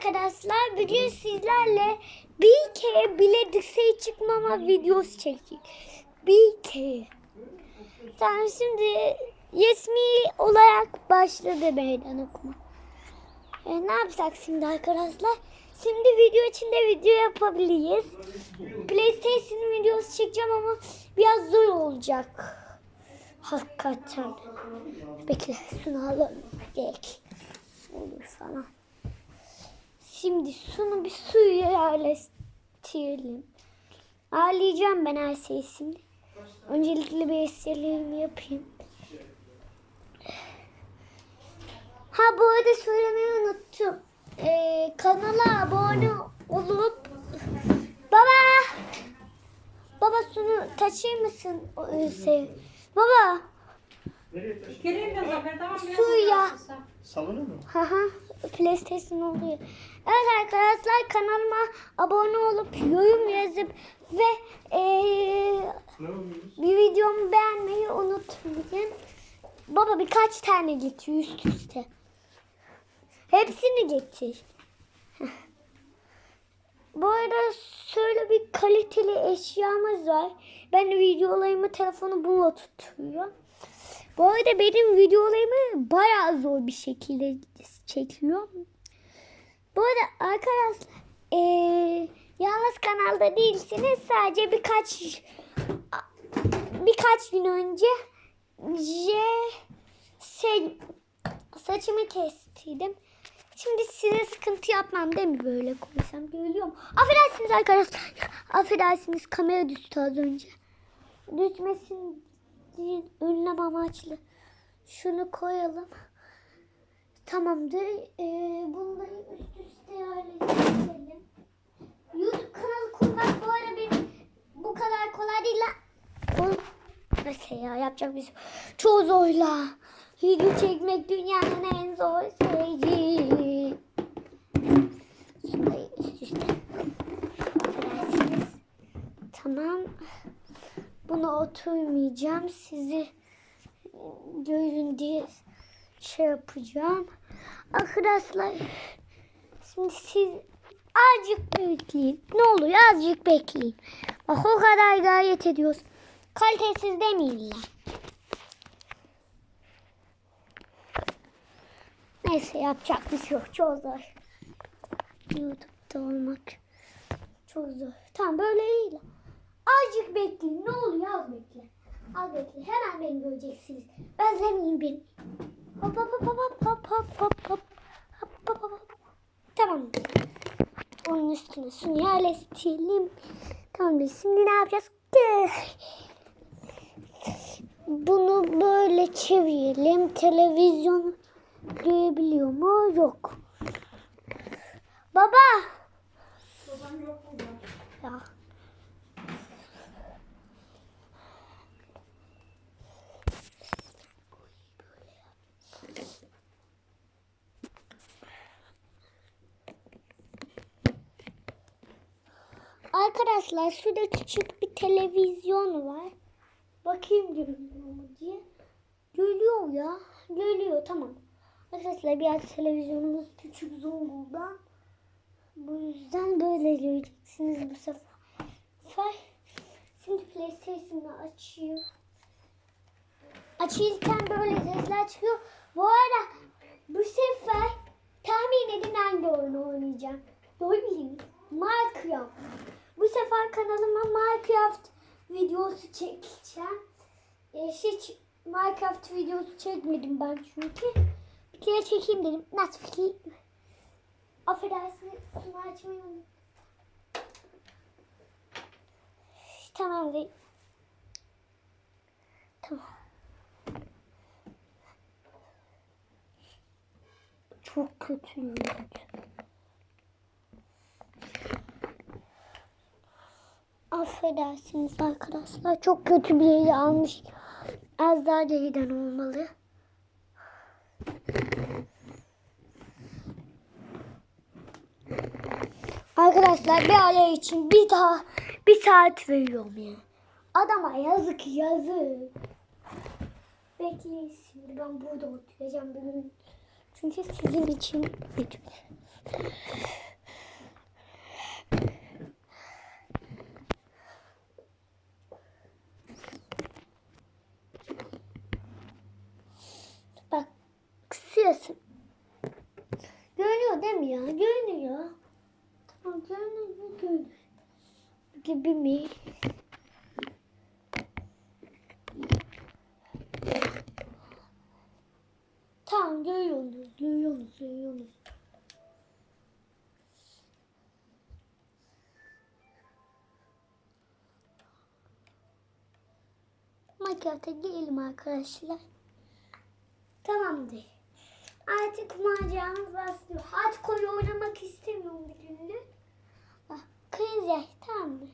arkadaşlar bugün sizlerle bir kere bile dışarı çıkmama videosu çektik. Bir kere. Tamam şimdi resmi olarak başladı meydan okuma. E, ne yapsak şimdi arkadaşlar? Şimdi video içinde video yapabiliriz. PlayStation videosu çekeceğim ama biraz zor olacak. Hakikaten. Bekle şunu alalım. Gerek. Olur falan. Şimdi şunu bir suya yerleştirelim. Ağlayacağım ben her şeyi şimdi. Öncelikle bir esirliğimi yapayım. Ha bu arada söylemeyi unuttum. Ee, kanala abone olup Baba! Baba şunu taşır mısın? O, e, Şey. Baba! Geleyim ben zaten tamam. Suya. Salona mı? Haha PlayStation oluyor. Evet arkadaşlar kanalıma abone olup yorum yazıp ve yapıyoruz? bir videomu beğenmeyi unutmayın. Baba birkaç tane getir üst üste. Hepsini getir. Bu arada şöyle bir kaliteli eşyamız var. Ben de videolarımı telefonu bununla tutuyorum. Bu arada benim videolarımı bayağı zor bir şekilde çekiyorum. Bu arada arkadaşlar eee yalnız kanalda değilsiniz. Sadece birkaç birkaç gün önce je, şey, saçımı kestirdim. Şimdi size sıkıntı yapmam değil mi böyle konuşsam görüyorum. Affedersiniz arkadaşlar. Affedersiniz kamera düştü az önce. Düşmesin önlem amaçlı. Şunu koyalım. Tamamdır. Ee, bunları üst üste yerleştirelim. YouTube kanalı kurmak bu arada benim bu kadar kolay değil lan. Neyse ya yapacak bir şey. Çok zor la. Video çekmek dünyanın en zor şeyi. Şurayı üst üste. Affedersiniz. Tamam. Bunu oturmayacağım. Sizi görün diye şey yapacağım. Arkadaşlar şimdi siz azıcık bekleyin. Ne olur azıcık bekleyin. Bak o kadar gayet ediyoruz. Kalitesiz demeyin lan. Neyse yapacak bir şey yok. Çok zor. YouTube'da olmak çok zor. Tamam böyle iyi. Azıcık bekleyin. Ne olur az bekle. Az bekle. Hemen beni göreceksiniz. Özlemeyin beni. Hop hop hop hop hop hop hop hop. Hop hop hop. Tamam. Onun üstüne şunu yerleştirelim. Tamam şimdi ne yapacağız? Bunu böyle çevirelim. Televizyon duyabiliyor mu? Yok. Baba. Babam yok burada. Ya. Arkadaşlar şurada küçük bir televizyon var. Bakayım görünüyor mu diye. Görüyor ya. Görüyor tamam. Arkadaşlar biraz televizyonumuz küçük zonguldağ. Bu yüzden böyle göreceksiniz bu sefer. Şimdi PlayStation'ı açıyor. Açırken böyle sesler çıkıyor. Bu arada bu sefer tahmin edin hangi oyunu oynayacağım. Doğru bileyim. Minecraft. Bu sefer kanalıma Minecraft videosu çekeceğim. Ee, hiç Minecraft videosu çekmedim ben çünkü. Bir kere çekeyim dedim. Nasıl fikir? Affedersiniz. Şunu açmayı unuttum. Tamam. Tamam. Çok kötü. Affedersiniz arkadaşlar. Çok kötü bir yeri almış. Az daha geriden olmalı. Arkadaşlar bir ara için bir daha bir saat veriyorum ya. Adama yazık yazık. Bekleyin şimdi ben burada oturacağım. Çünkü sizin için Bak kısıyorsun. Görünüyor değil mi ya? Görünüyor. Tamam görünüyor görünüyor. Gibi mi? Tamam görüyorsunuz, görüyorsunuz, görüyorsunuz. Minecraft'a gelelim arkadaşlar. Artık maceramız başlıyor. Artık koyu oynamak istemiyorum bir günlük. Bak, kıyınca tamam mı?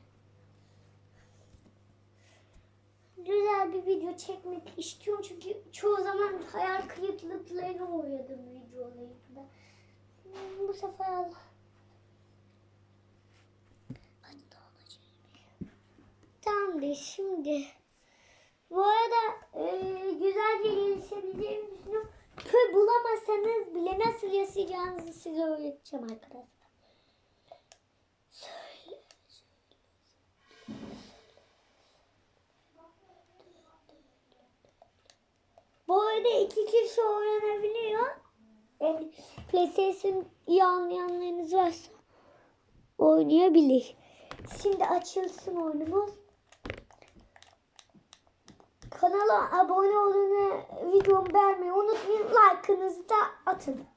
Güzel bir video çekmek istiyorum çünkü çoğu zaman hayal kırıklıklarına uğradım videolarımda. Bu sefer Allah. Tamamdır şimdi. Bu arada e, güzelce gelişebileceğimi düşünüyorum. Köy bulamasanız bile nasıl yaşayacağınızı size öğreteceğim arkadaşlar. Söyle, Bu arada iki kişi oynanabiliyor. Yani PlayStation iyi anlayanlarınız varsa oynayabilir. Şimdi açılsın oyunumuz. Kanala abone olun videomu beğenmeyi unutmayın. Like'ınızı da atın.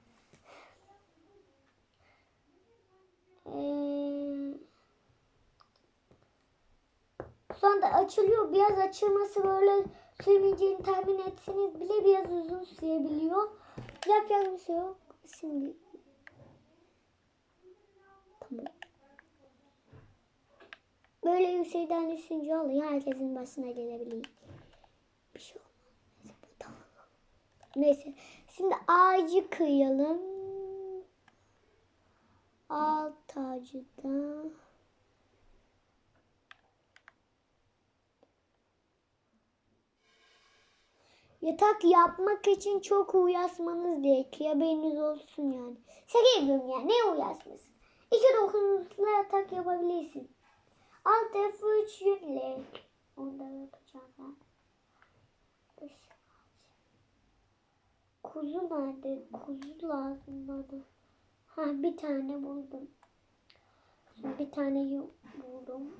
Ee, sonra da açılıyor. Biraz açılması böyle sürmeyeceğini tahmin etseniz bile biraz uzun sürebiliyor. Yapacak bir yok. Şimdi tamam. Böyle yüksekten düşünce oluyor. Herkesin başına gelebiliyor. Bir şey olmaz. Neyse. Şimdi ağacı kıyalım. Alt ağacı da. Yatak yapmak için çok uğraşmanız gerekiyor. Haberiniz olsun yani. Şaka ya. Ne uğraşması? İki dokunuşla yatak yapabilirsin. Alt F3 yükle. Onu da yapacağım ben. Kuzu nerede? Kuzu lazım bana. Ha bir tane buldum. Bir tane buldum.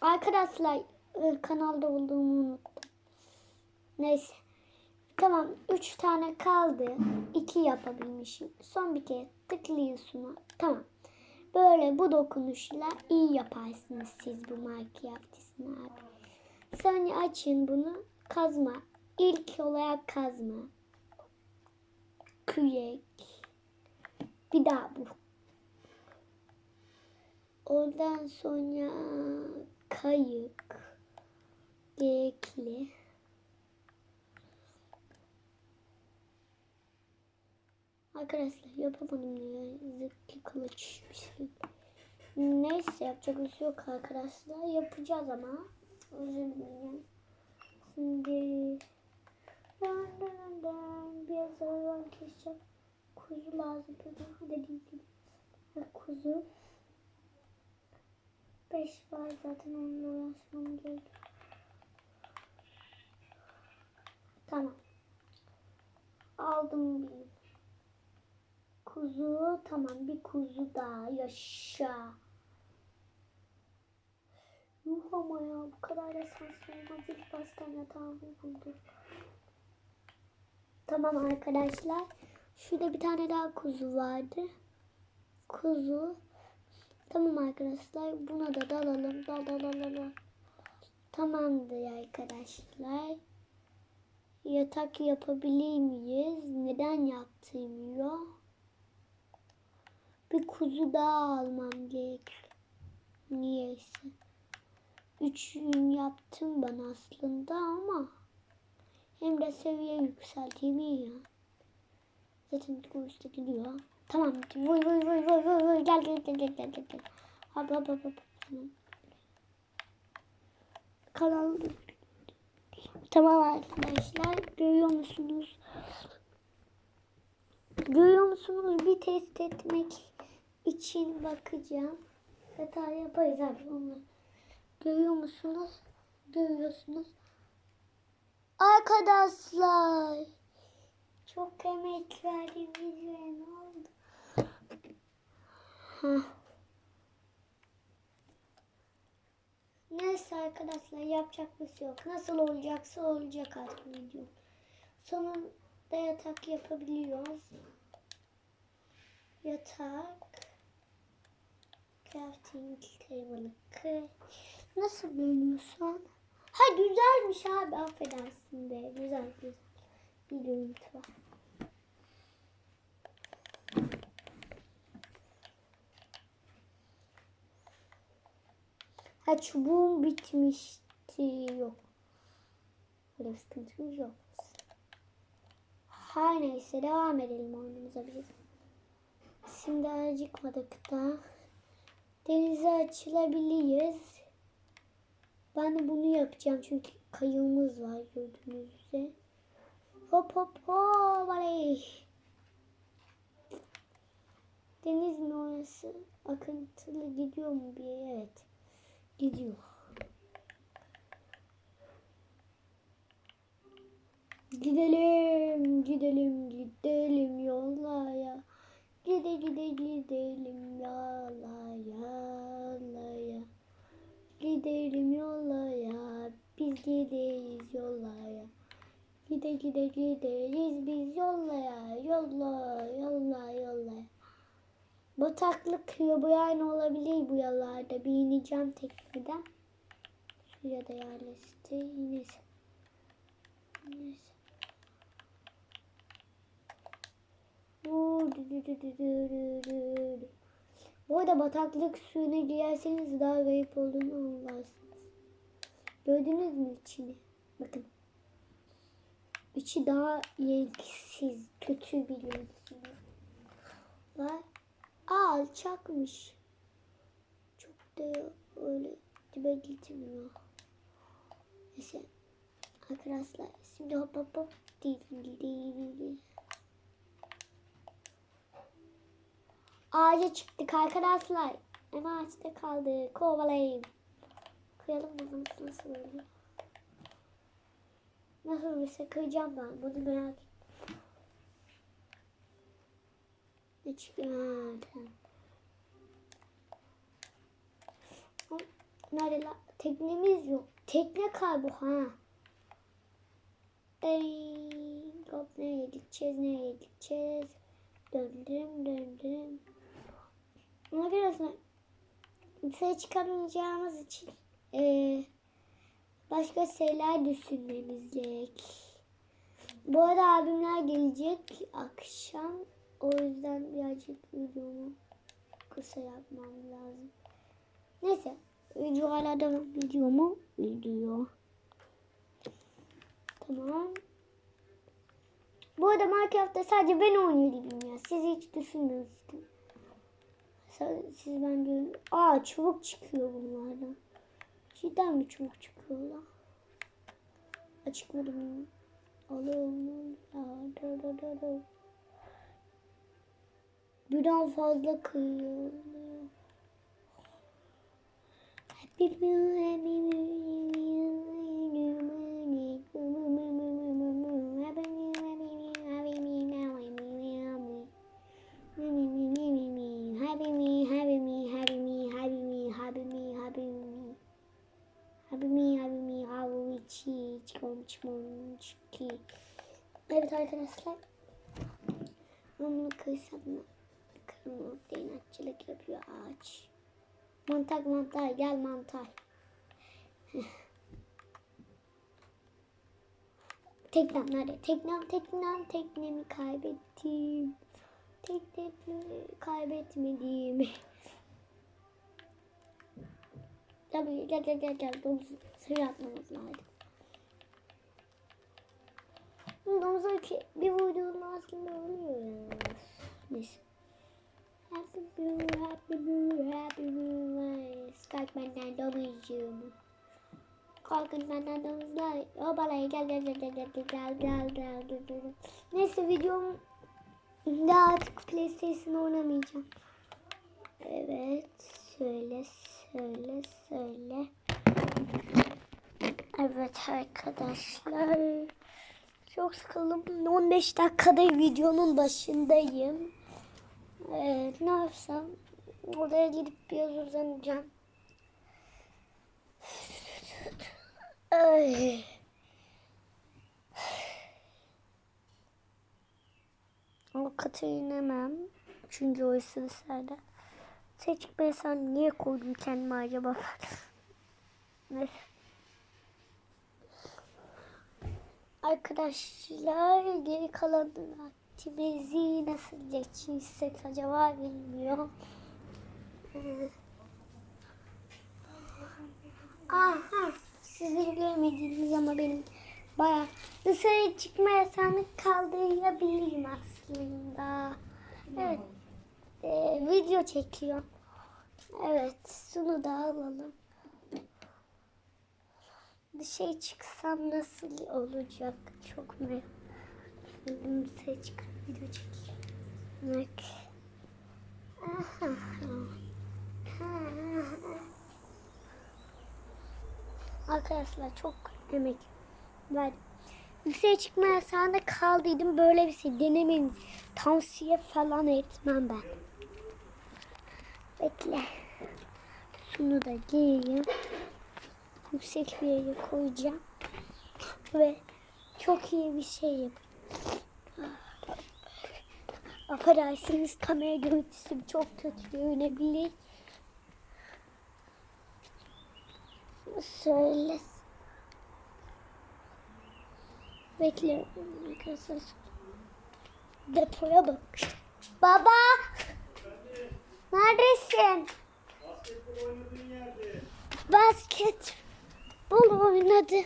Arkadaşlar e, kanalda olduğumu unuttum. Neyse. Tamam. Üç tane kaldı. İki yapabilmişim. Son bir kere tıklıyorsun. Tamam. Böyle bu dokunuşla iyi yaparsınız siz bu Minecraft'isini abi. Sonra açın bunu. Kazma. İlk olarak kazma. Kürek. Bir daha bu. Ondan sonra kayık, gerekli. Arkadaşlar yapamadım ya. Zıkkı kılıç bir şey. Neyse yapacak bir şey yok arkadaşlar. Yapacağız ama. Özür dilerim. Şimdi dön dön dön. Biraz hayvan keseceğim. Kuzu lazım. Hadi. Kuzu. 5 var zaten onunla uğraşmam gerek. Tamam. Aldım bir kuzu. Tamam bir kuzu daha yaşa. Yuh ama ya bu kadar da şanslı olmaz. İlk baştan yatağımı buldum. Tamam arkadaşlar. Şurada bir tane daha kuzu vardı. Kuzu. Tamam arkadaşlar. Buna da dalalım. Dal dal dal dal. Tamamdır arkadaşlar. Yatak yapabilir miyiz? Neden yaptırmıyor? Bir kuzu daha almam gerek. Niyeyse. Üç gün yaptım ben aslında ama Hem de seviye yükselteyim iyi ya. Zaten bu üstte gidiyor. Tamam. Vur vur vur vur vur vur. Gel gel gel gel gel. gel. Hop hop hop hop. Tamam. Kanal. Tamam arkadaşlar. Görüyor musunuz? Görüyor musunuz? Bir test etmek için bakacağım. Hata yaparız abi onu. Görüyor musunuz? Görüyorsunuz. Arkadaşlar. Çok emek verdim videoya ne oldu? Neyse arkadaşlar yapacak bir şey yok. Nasıl olacaksa olacak artık video. Sonunda yatak yapabiliyoruz. Yatak. Crafting table. K- Nasıl bölünüyorsun? Ha güzelmiş abi affedersin be. Güzel güzel. Bir görüntü var. Ha çubuğum bitmişti. Yok. Öyle bir sıkıntımız yok. Her neyse devam edelim oyunumuza biz. Şimdi acıkmadık da. Denize açılabiliriz. Ben de bunu yapacağım çünkü kayığımız var gördüğünüz üzere. Hop hop hop aley. Deniz mi orası? Akıntılı gidiyor mu bir yere? Evet. Gidiyor. Gidelim, gidelim, gidelim yollaya. Haydi gide gidelim yola yola ya. Gidelim yola ya. Biz gideyiz yola ya. Gide gide gideyiz biz yola ya. Yola yola yola. Bataklık ya bu yani olabilir bu yollarda. Bir ineceğim tekneden. Suya da yerleşti. Neyse. Neyse. Bu arada bataklık suyuna girerseniz daha garip olduğunu anlarsınız. Gördünüz mü içini? Bakın. İçi daha renksiz, kötü biliyorsunuz. Var. Alçakmış. Çok da öyle dibe gitmiyor. Neyse. Arkadaşlar şimdi hop hop hop değil değil değil Ağaca çıktık arkadaşlar. Ama ağaçta kaldı. Kovalayayım. Kıyalım bunu nasıl oluyor? Nasıl olursa kıyacağım ben. Bunu merak ettim. Ne çıkıyor? Nerede la? Teknemiz yok. Tekne kaybı ha. Ey, hop nereye gideceğiz? Nereye gideceğiz? Döndürüm döndürüm. Ama biraz dışarı çıkamayacağımız için eee, başka şeyler düşünmemiz gerek. Bu arada abimler gelecek akşam. O yüzden birazcık videomu kısa yapmam lazım. Neyse. Video hala devam ediyor mu? Tamam. Bu arada Minecraft'ta sadece ben oynayabilirim ya. Siz hiç düşünmüyorsunuz. Siz bence... Aa çubuk çıkıyor bunlardan. Cidden mi çubuk çıkıyor lan? Açıkladım. Alalım. Da, da. Birden fazla kıyıyor. Happy Meal, Happy Arkadaşlar. Ben bunu kırsam mı? Kırmızı inatçılık yapıyor ağaç. Mantar mantar gel mantar. Teknem nerede? Teknem teknem teknemi kaybettim. Teknemi kaybetmedim. Tabii gel gel gel gel. Domuz suya atmamız lazım. Ki bir videonun aslında oluyor ya. Neyse. Happy blue, happy blue, happy blue. Kalk benden domuzcuğum. Kalkın benden domuzlar. Hobalay gel gel gel gel gel gel gel gel gel gel gel. Neyse videom daha artık PlayStation oynamayacağım. Evet. Söyle söyle söyle. Evet arkadaşlar. Çok sıkıldım. 15 dakikada videonun başındayım. Evet, ne yapsam? Oraya gidip biraz uzanacağım. Ay. Avukata inemem. Üçüncü oy sırasında. Seçmesem niye koydum kendime acaba? Neyse. Arkadaşlar geri kalan vaktimizi nasıl geçirsek acaba bilmiyorum. Ee, Aha, sizin görmediğiniz ama benim baya dışarı çıkma yasağını kaldırabilirim aslında. Evet, ee, video çekiyor. Evet, şunu da alalım. Dışarı çıksam nasıl olacak? Çok merak ediyorum. Dışarı çıkıp video. Aha. Arkadaşlar çok emek verdim. Yükseğe çıkma yasağında kaldıydım. Böyle bir şey denemeniz tavsiye falan etmem ben. Bekle. Şunu da giyeyim yüksek bir yere koyacağım. Ve çok iyi bir şey yap. Affedersiniz kamera görüntüsü çok kötü görünebilir. Söyle. Bekle. Depoya bak. Baba. Neredesin? Basketbol oynadığın yerde. Basket bol oynadım.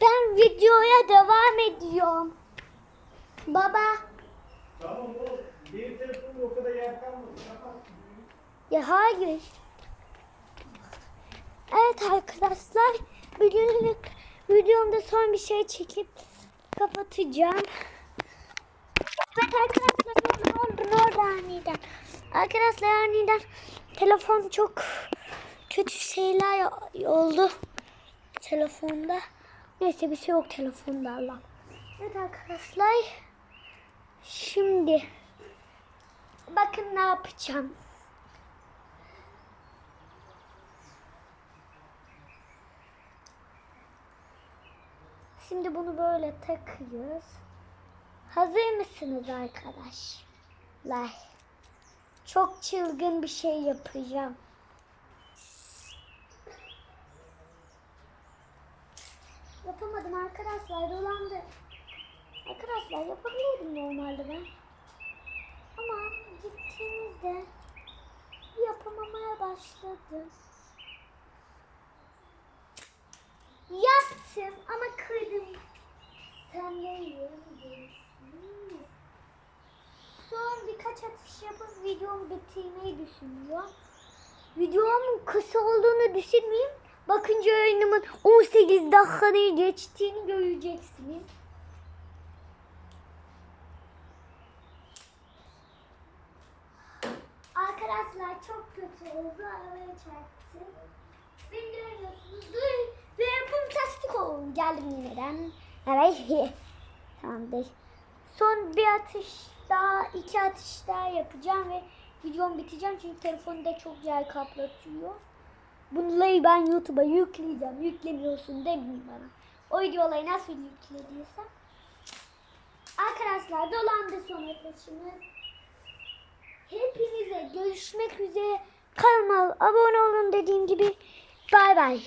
Ben videoya devam ediyorum. Baba. Tamam o benim telefonumda o kadar yer kalmadı. Kapat. Ya hayır. Evet arkadaşlar. Bugünlük videomda son bir şey çekip kapatacağım. Evet arkadaşlar oldu aniden. Arkadaşlar aniden telefon çok kötü şeyler oldu telefonda. Neyse bir şey yok telefonda Allah. Evet arkadaşlar. Şimdi bakın ne yapacağım. Şimdi bunu böyle takıyoruz. Hazır mısınız arkadaşlar? Çok çılgın bir şey yapacağım. Yapamadım arkadaşlar dolandı. Arkadaşlar yapabilirdim normalde ben. Ama gittiğimizde yapamamaya başladım. Yaptım ama kırdım. Sen de yiyebilirsin. Son birkaç atış yapıp videomu bitirmeyi düşünüyorum. Videomun kısa olduğunu düşünmeyeyim. Bakınca yayınımın 18 dakikanı geçtiğini göreceksiniz. Arkadaşlar çok kötü oldu. Arabaya çarptım. Beni görüyorsunuz. Dur. Ve yapım tasdik oldu. Geldim yeniden. Evet. tamam değil. Son bir atış daha, iki atış daha yapacağım ve videom biteceğim çünkü telefonu da çok güzel kaplatıyor. Bunları ben YouTube'a yükleyeceğim. Yüklemiyorsun demeyin bana. O videoları nasıl yüklediysem. Arkadaşlar dolandı son atışımız. Hepinize görüşmek üzere. Kanalıma abone olun dediğim gibi. Bay bay.